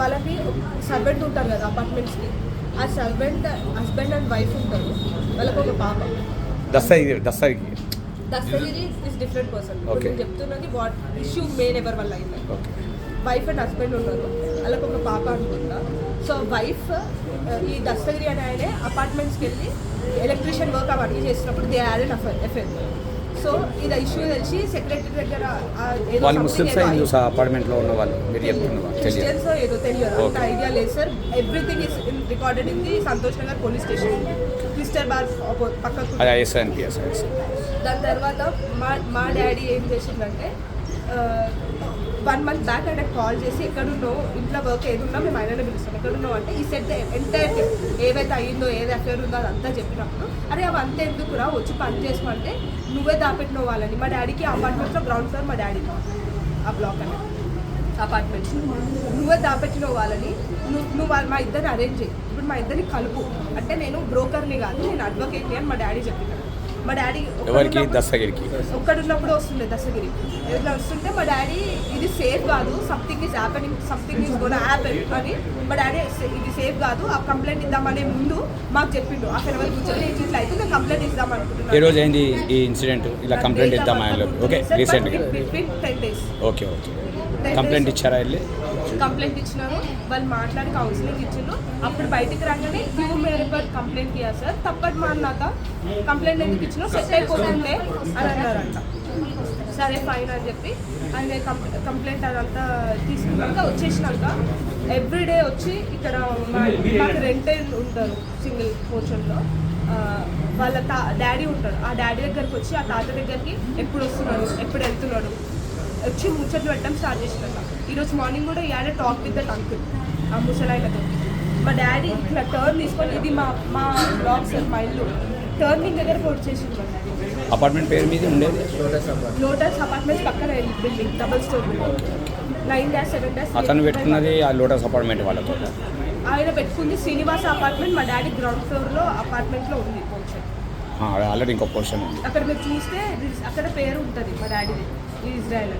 వాళ్ళకి సర్వెంట్ ఉంటారు కదా అపార్ట్మెంట్స్కి ఆ సర్వెంట్ హస్బెండ్ అండ్ వైఫ్ ఉంటారు. వాళ్ళకి ఒక పాప. Dastagiri Dastagiri Dastagiri is different person. నేను చెప్తున్నది వాట్ ఇష్యూ మెయిన్ ఎవరి వల్ల అయింది? వైఫ్ అండ్ హస్బెండ్ ఉన్నారు. వాళ్ళకి ఒక పాప అనుకుంటా. సో వైఫ్ ఈ దస్తగిరి అనే ఆయనే అపార్ట్మెంట్స్కి వెళ్ళి ఎలక్ట్రీషియన్ వర్క్ అవన్నీ చేసినప్పుడు they and after effect so ఇది ఇష్యూ తెలిసి సెక్రటరీ దగ్గర వాళ్ళు ముస్లిమ్స్ హిందూస్ అపార్ట్మెంట్లో ఉన్న వాళ్ళు మీరు చెప్తున్నారు ఏదో తెలియదు. అంత. ఐడియా లేదు sir everything is recorded in the Santosh Nagar police station క్రిస్టర్ బార్ పక్కకు. దాని తర్వాత మా మా డాడీ ఏం చేసిందంటే వన్ మంత్ బ్యాక్ ఆయన కాల్ చేసి ఎక్కడున్నావు? ఇంట్లో వర్క్ ఏది ఉన్నా మేము ఆయననే పిలుస్తాం. ఎక్కడున్నావు? అంటే ఈ సెట్ ఎంటైర్ ఏవైతే అయ్యిందో ఏది అఫేర్ ఉందో అదంతా చెప్పినప్పుడు అరే అవి అంతా ఎందుకురా వచ్చి పని చేసుకుంటే నువ్వే దాపెట్టిన వాళ్ళని. మా డాడీకి అపార్ట్మెంట్లో గ్రౌండ్ ఫ్లోర్ మా డాడీ ఆ బ్లాక్ అని. అపార్ట్మెంట్స్ నువ్వే దాపెట్టిన వాళ్ళని. నువ్వు నువ్వు వాళ్ళ మా ఇద్దరిని అరేంజ్ చేయి. ఇప్పుడు మా ఇద్దరిని కలుపు. అంటే నేను బ్రోకర్ని కాదు నేను అడ్వకేట్ని అని మా డాడీ చెప్పినాడు. మా డాడీ ఎవరికి? దస్తగిరికి ఒక్కడున్నప్పుడు వస్తుండే దశగిరి ఇట్లా వస్తుంటే మా డాడీ ఇది సేఫ్ కాదు something is happening something is gonna happen అని మా డాడీ ఇది సేఫ్ కాదు ఆ కంప్లైంట్ ఇద్దామనే ముందు మాకు చెప్పిండు. అక్కడ ఎవరు కూర్చొని ఇట్లా అయితే కంప్లైంట్ ఇద్దాం ఏ రోజు అయింది ఈ ఇన్సిడెంట్ ఇలా కంప్లైంట్ ఇద్దాం ఆయనలో ఓకే రీసెంట్గా ఓకే ఓకే కంప్లైంట్ ఇచ్చారా వెళ్ళి? కంప్లైంట్ ఇచ్చినారు. వాళ్ళు మాట్లాడి కౌన్సిలింగ్ ఇచ్చిండ్రు. అప్పుడు బయటికి రాగానే యూ మేరే కంప్లైంట్ ఇయ్యారు సార్. తప్పటి మాన్నాక కంప్లైంట్ ఎందుకు ఇచ్చినా సెట్ అయిపోతుంటే అని అన్నారంట. సరే ఫైన్ అని చెప్పి. ఆయన కంప్లైంట్ అదంతా తీసుకున్నాక వచ్చేసినాక ఎవ్రీడే వచ్చి ఇక్కడ మా మాకు ఉంటారు సింగిల్ పోర్షన్లో. వాళ్ళ తా డాడీ ఉంటాడు. ఆ డాడీ దగ్గరికి వచ్చి ఆ తాత దగ్గరికి ఎప్పుడు వస్తున్నాడు? ఎప్పుడు వెళ్తున్నాడు? వచ్చి ముచ్చట్లు పెట్టడం స్టార్ట్ చేసినాక ఈరోజు మార్నింగ్ కూడా had talk with that uncle ఆ ముసలాయనతో. మా డాడీ ఇట్లా టర్న్ తీసుకొని ఇది మా మా బ్లాక్ సార్ మా ఇల్లు. టర్నింగ్ దగ్గర మా డాడీ అపార్ట్మెంట్ పేరు మీద ఉండేది? లోటస్ అపార్ట్మెంట్స్ పక్కన building double store nine dash seven dash అతను పెట్టుకున్నది ఆ లోటస్ అపార్ట్మెంట్ వాళ్ళతో ఆయన పెట్టుకుంది శ్రీనివాస అపార్ట్మెంట్ మా డాడీ గ్రౌండ్ ఫ్లోర్లో అపార్ట్మెంట్లో ఉంది. కొంచెం ఆల్రెడీ ఇంకో పోర్షన్ ఉంది. అక్కడ మీరు చూస్తే అక్కడ పేరు ఉంటుంది మా డాడీది ఇజ్రాయెల్